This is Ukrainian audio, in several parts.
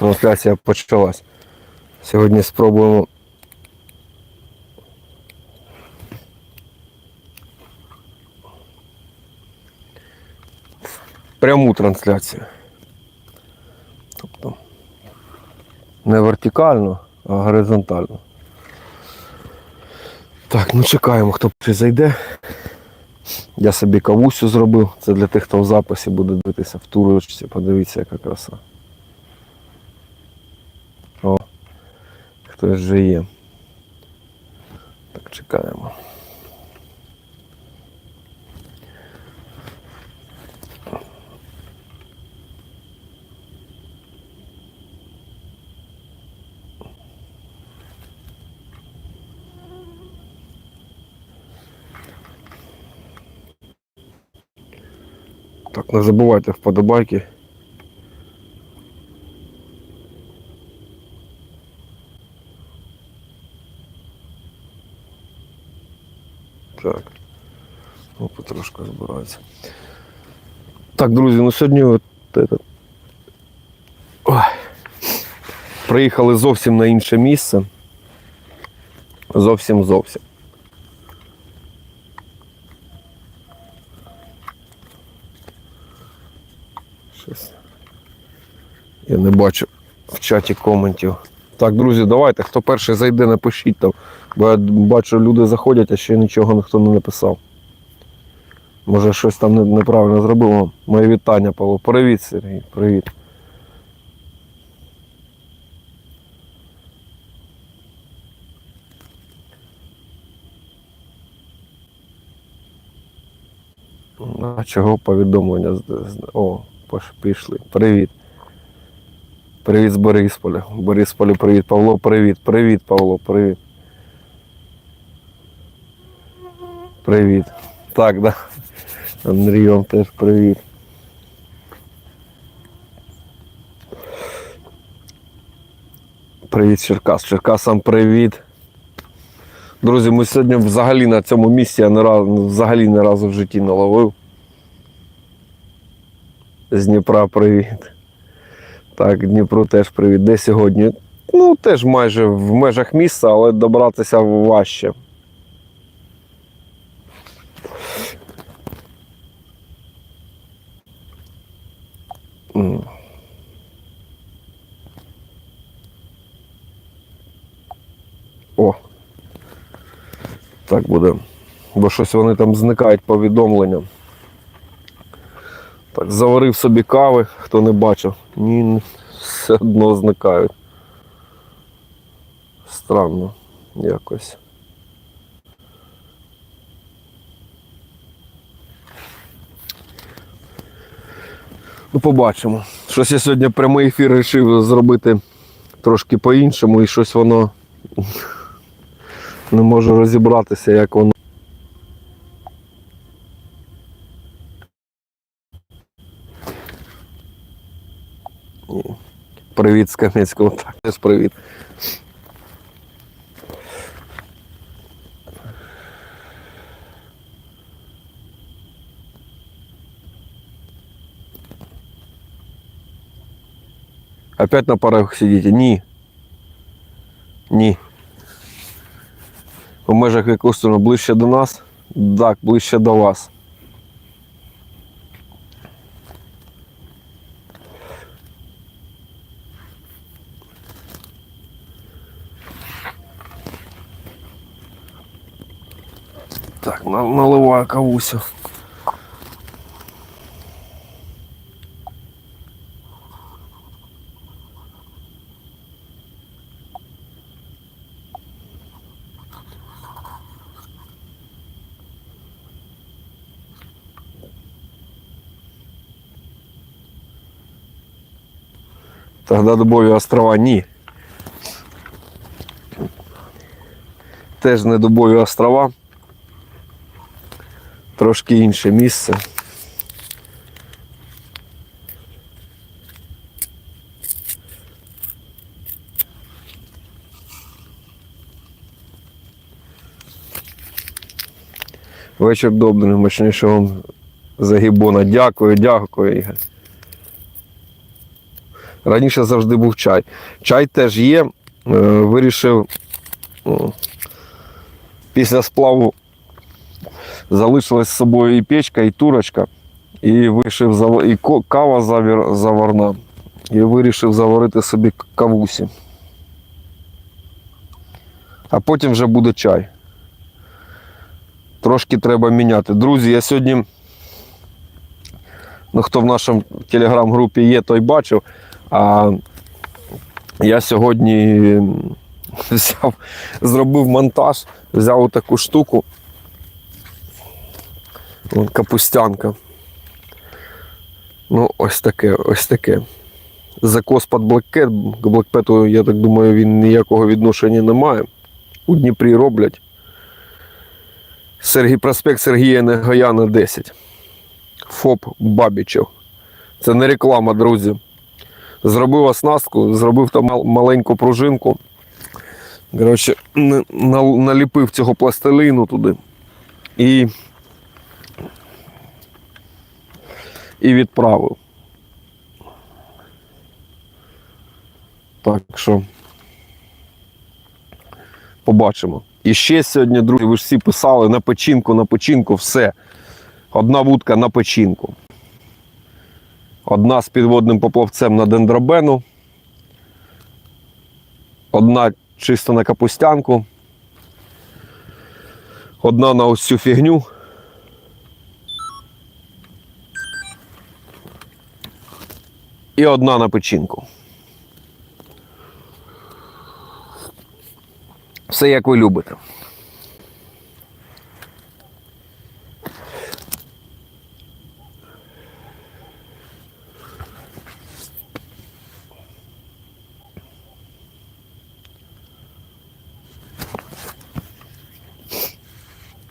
трансляція почалась. Сьогодні спробуємо. Пряму трансляцію. Тобто не вертикально, а горизонтально. Так, ну чекаємо, хто зайде. Я собі кавусю зробив. Це для тих, хто в записі буде дивитися в турочці. Подивіться, яка краса. О, хтось вже є. Так, чекаємо. Так, не забувайте вподобайки. Так. Ну, потрошку збирається. Так, друзі, ну сьогодні от этот... Ой. приїхали зовсім на інше місце. Зовсім зовсім. Щось. Я не бачу в чаті коментів. Так, друзі, давайте, хто перший зайде, напишіть там. Бо я бачу, люди заходять, а ще нічого ніхто не написав. Може щось там неправильно зробив. Моє вітання, Павло. Привіт, Сергій. Привіт. А чого повідомлення? О, пішли. Привіт. Привіт з Борисполя. Борисполю привіт. Павло, привіт. Привіт, Павло, привіт. Привіт. Так, да. Андрій, теж привіт. Привіт, Черкас. Черкасам привіт. Друзі, ми сьогодні взагалі на цьому місці я не раз, взагалі не разу в житті не ловив. З Дніпра привіт. Так, Дніпру теж привіт. Де сьогодні? Ну, теж майже в межах міста, але добратися важче. О. Так буде. Бо щось вони там зникають повідомлення. Так, заварив собі кави, хто не бачив. Ні, все одно зникають. Странно якось. Ну, побачимо. Щось я сьогодні прямий ефір вирішив зробити трошки по-іншому і щось воно не можу розібратися, як воно. Привіт з Кам'янського. Так, теж привіт. Опять на парах сидите? Ні. Ні. У межах якого сторону ближче до нас? Так, ближче до вас. наливаю кавусю. Тогда Дубові острова ні. Теж не Дубові острова. Трошки інше місце. Вечір добрий, мощнішого вам. Дякую, дякую, Ігор. Раніше завжди був чай. Чай теж є. Е, Вирішив після сплаву залишилась з собою і печка, і турочка. І вирішив зав- і кава заварна. І вирішив заварити собі кавусі. А потім вже буде чай. Трошки треба міняти. Друзі, я сьогодні, ну хто в нашому телеграм-групі є, той бачив. А я сьогодні взяв, зробив монтаж, взяв таку штуку. Вон капустянка. Ну, ось таке, ось таке. Закос під блокет. К блокпету, я так думаю, він ніякого відношення не має. У Дніпрі роблять. Сергій проспект Сергія Негояна 10. ФОП Бабічев. Це не реклама, друзі. Зробив оснастку, зробив там маленьку пружинку. Коротше, на- на- наліпив цього пластилину туди. І, і відправив. Так що побачимо. І ще сьогодні, друзі, ви ж всі писали на печінку, на печінку, все. Одна вудка на печінку. Одна з підводним поплавцем на дендробену. Одна чисто на капустянку. Одна на ось цю фігню. І одна на печінку. Все як ви любите.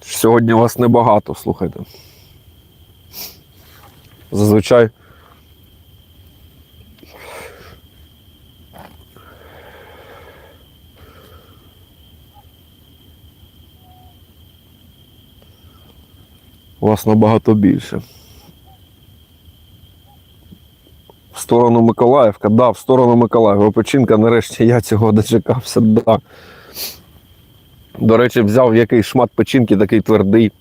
Сьогодні вас небагато, слухайте. Зазвичай. Вас набагато більше. В сторону Миколаївка, да, в сторону Миколаєва. Печінка, нарешті я цього дочекався, да. До речі, взяв якийсь шмат печінки, такий твердий.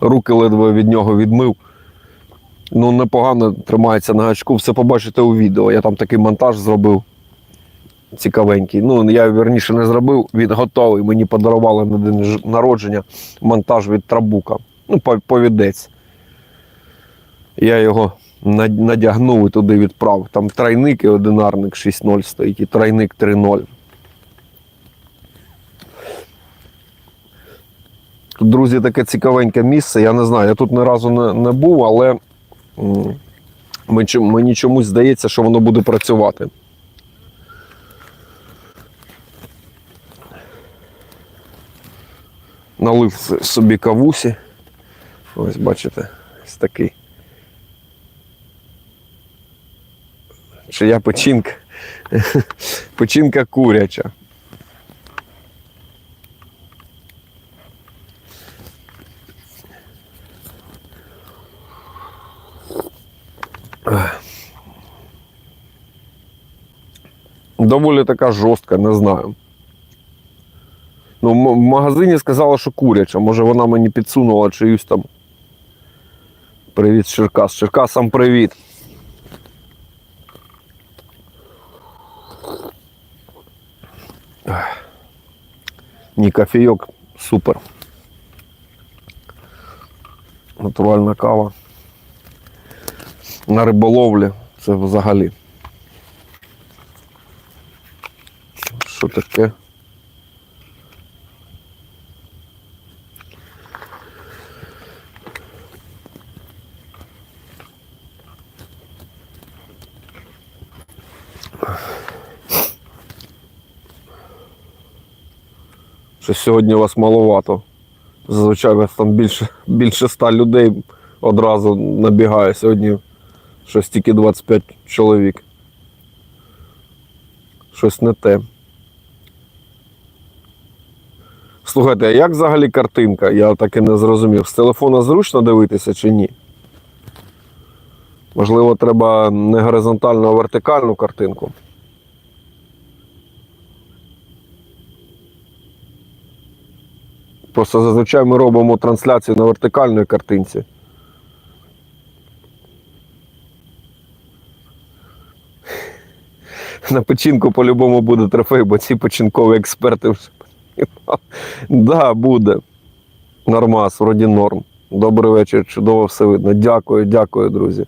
Руки ледве від нього відмив. Ну, непогано тримається на гачку. Все побачите у відео. Я там такий монтаж зробив. Цікавенький. Ну, я верніше не зробив, він готовий. Мені подарували на день народження монтаж від Трабука. Ну, повідець. Я його надягнув і туди відправив. Там тройник і одинарник 6.0 стоїть, і тройник 3.0. Тут, друзі, таке цікавеньке місце. Я не знаю, я тут ні разу не, не був, але мені чомусь здається, що воно буде працювати. Налив собі кавусі. Ось бачите, ось такий. Чия печінка? Печінка куряча. Доволі така жорстка, не знаю. Ну, в магазині сказала, що куряча. Може вона мені підсунула чиюсь там. Привіт, Черкас. Черкасам привіт. Ні, кофійок супер. Натуральна кава. На риболовлі це взагалі. Що таке? Що сьогодні вас маловато. Зазвичай вас там більше, більше ста людей одразу набігає. Сьогодні щось тільки 25 чоловік. Щось не те. Слухайте, а як взагалі картинка? Я так і не зрозумів. З телефона зручно дивитися чи ні? Можливо, треба не горизонтальну, а вертикальну картинку. Просто зазвичай ми робимо трансляцію на вертикальній картинці. На печінку по-любому буде трофей, бо ці печінкові експерти вже. Так, да, буде. Нормас, вроді норм. Добрий вечір, чудово все видно. Дякую, дякую, друзі.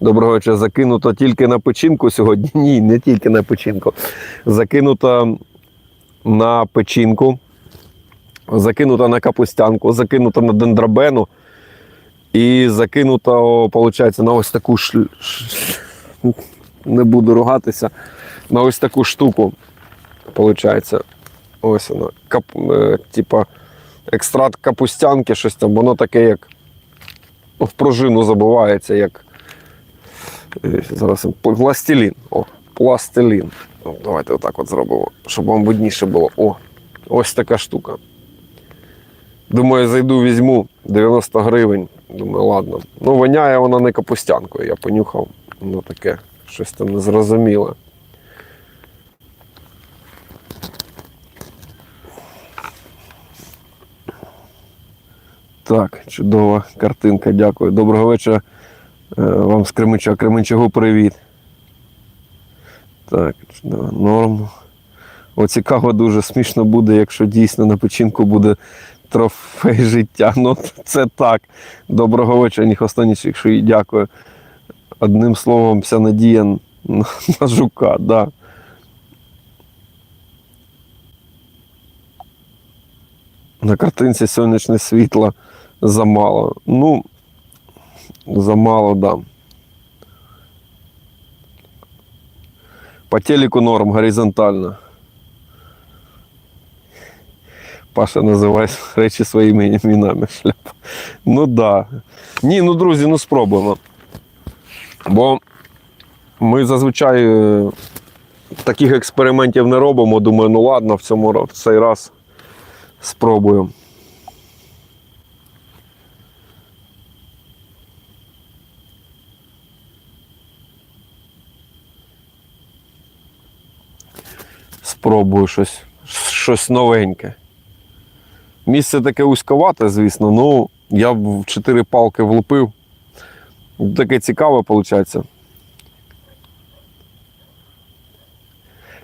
Доброго вечора. Закинуто тільки на печінку сьогодні. Ні, не тільки на печінку. Закинуто на печінку, закинуто на капустянку, закинуто на дендробену і закинуто, виходить, на ось таку ш... не буду ругатися, на ось таку штуку. Получається, ось воно. Кап... е, Типа екстракт капустянки, щось там, воно таке, як в пружину забувається, як зараз пластилін. О, пластилін. О, давайте отак от зробимо, щоб вам видніше було. О, ось така штука. Думаю, зайду, візьму 90 гривень. Думаю, ладно. Ну, воняє вона не капустянкою, я понюхав. Воно таке, щось там незрозуміле. Так, чудова картинка, дякую. Доброго вечора вам з Кременча. Кременчагу привіт. Так, норм. О, цікаво, дуже смішно буде, якщо дійсно на печінку буде трофей життя. Ну, це так. Доброго вечора, Ніхостанічик, що і дякую. Одним словом, вся надія на, на жука, да. На картинці сонячне світло замало. Ну, замало, да. По телеку норм, горизонтально. Паша називає речі своїми іменами шляпа. Ну да. Ні, ну друзі, ну спробуємо. Бо ми зазвичай е, таких експериментів не робимо. Думаю, ну ладно, в цьому в цей раз спробую. Спробую щось, щось новеньке. Місце таке узьковате, звісно, ну я в чотири палки влупив. Таке цікаве, виходить.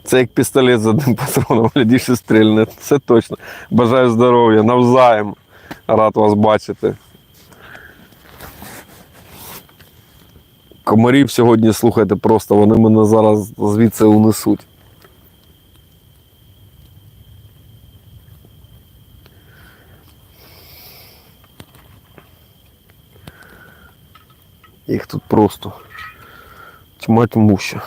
Це як пістолет з одним патроном, глядіше стрільне. Це точно. Бажаю здоров'я, навзаєм. Рад вас бачити. Комарів сьогодні, слухайте, просто вони мене зараз звідси унесуть. Їх тут просто тьма тьмуща.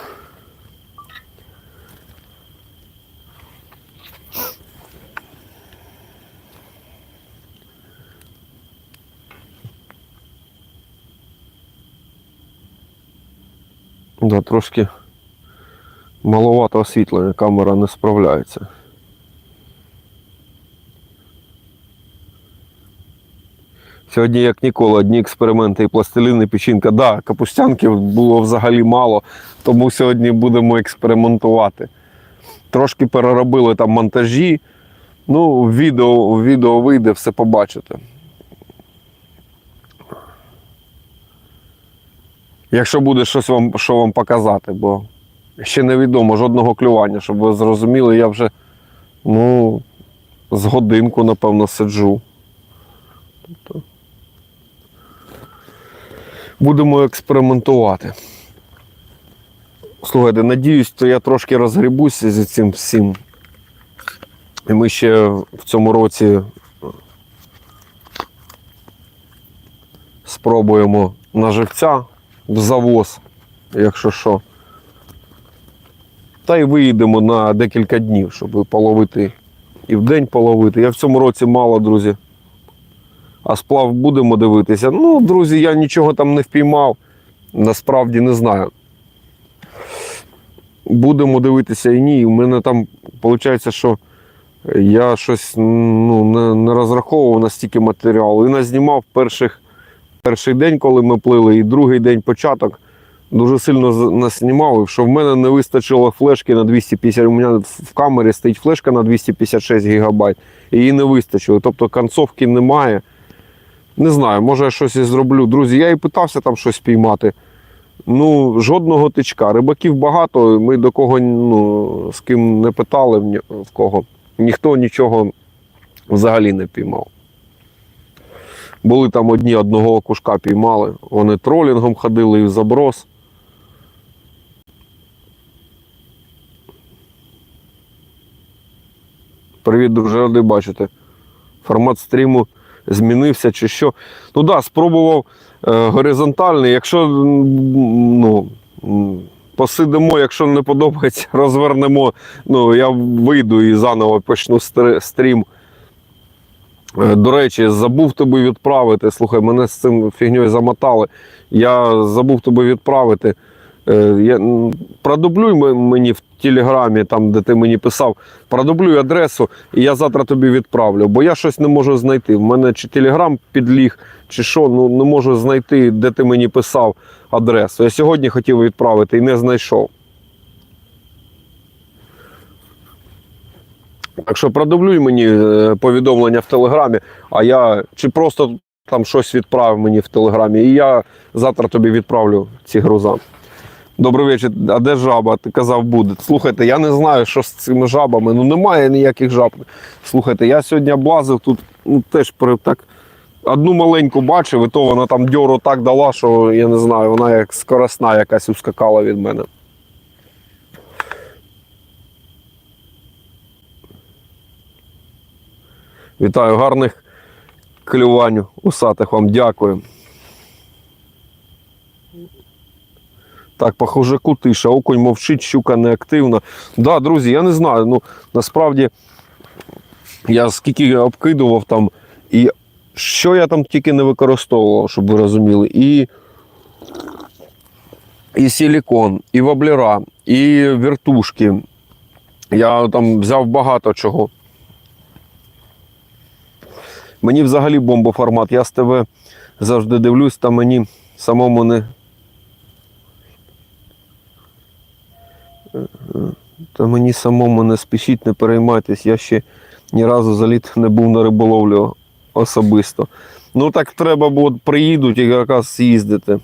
Да, трошки маловато освітлення, камера не справляється. Сьогодні, як ніколи, одні експерименти і пластилін, і печінка. Да, капустянки було взагалі мало, тому сьогодні будемо експериментувати. Трошки переробили там монтажі. Ну, відео, відео вийде, все побачите. Якщо буде щось вам, що вам показати, бо ще невідомо жодного клювання, щоб ви зрозуміли, я вже ну, з годинку, напевно, сиджу. Тобто будемо експериментувати. Слухайте, надіюсь, то я трошки розгрібуся зі цим всім. І ми ще в цьому році спробуємо на живця в завоз, якщо що. Та й виїдемо на декілька днів, щоб половити і в день половити. Я в цьому році мало, друзі. А сплав будемо дивитися. Ну, друзі, я нічого там не впіймав. Насправді не знаю. Будемо дивитися і ні. У мене там виходить, що я щось ну, не, не розраховував на стільки матеріалу. І назнімав перших перший день, коли ми плили, і другий день початок. Дуже сильно наснімали, що в мене не вистачило флешки на 250. У мене в камері стоїть флешка на 256 гігабайт, і її не вистачило. Тобто концовки немає. Не знаю, може я щось і зроблю. Друзі, я і питався там щось піймати. Ну, жодного тичка. Рибаків багато, ми до кого ну, з ким не питали в кого. Ніхто нічого взагалі не піймав. Були там одні одного окушка піймали. Вони тролінгом ходили і в заброс. Привіт, друже, радий бачити. Формат стріму змінився чи що. Ну так, да, спробував е, горизонтальний. Якщо ну, посидимо, якщо не подобається, розвернемо. Ну, я вийду і заново почну стрім. Е, До речі, забув тобі відправити. Слухай, мене з цим фігньою замотали. Я забув тобі відправити. Е, Я, продублюй мені в телеграмі, там, де ти мені писав, продублюй адресу, і я завтра тобі відправлю. Бо я щось не можу знайти. В мене чи телеграм підліг, чи що, ну не можу знайти, де ти мені писав адресу. Я сьогодні хотів відправити і не знайшов. Так що продублюй мені е, повідомлення в Телеграмі, а я чи просто там щось відправив мені в Телеграмі, і я завтра тобі відправлю ці груза. Добрий вечір. А де жаба? Ти казав, буде. Слухайте, я не знаю, що з цими жабами. Ну немає ніяких жаб. Слухайте, я сьогодні облазив тут ну, теж так. Одну маленьку бачив, і то вона там дьору так дала, що я не знаю, вона як скоросна якась ускакала від мене. Вітаю, гарних клювань усатих вам дякую. Так, по хожаку тиша, окунь мовчить, щука неактивна. Да, друзі, я не знаю. Ну, насправді, я скільки обкидував там, і що я там тільки не використовував, щоб ви розуміли. І, і силікон, і воблера, і вертушки. Я там взяв багато чого. Мені взагалі бомбоформат. Я з тебе завжди дивлюсь, та мені самому не. Та мені самому не спішіть, не переймайтесь. Я ще ні разу за літ не був на риболовлю особисто. Ну так треба було, приїдуть і якраз з'їздити.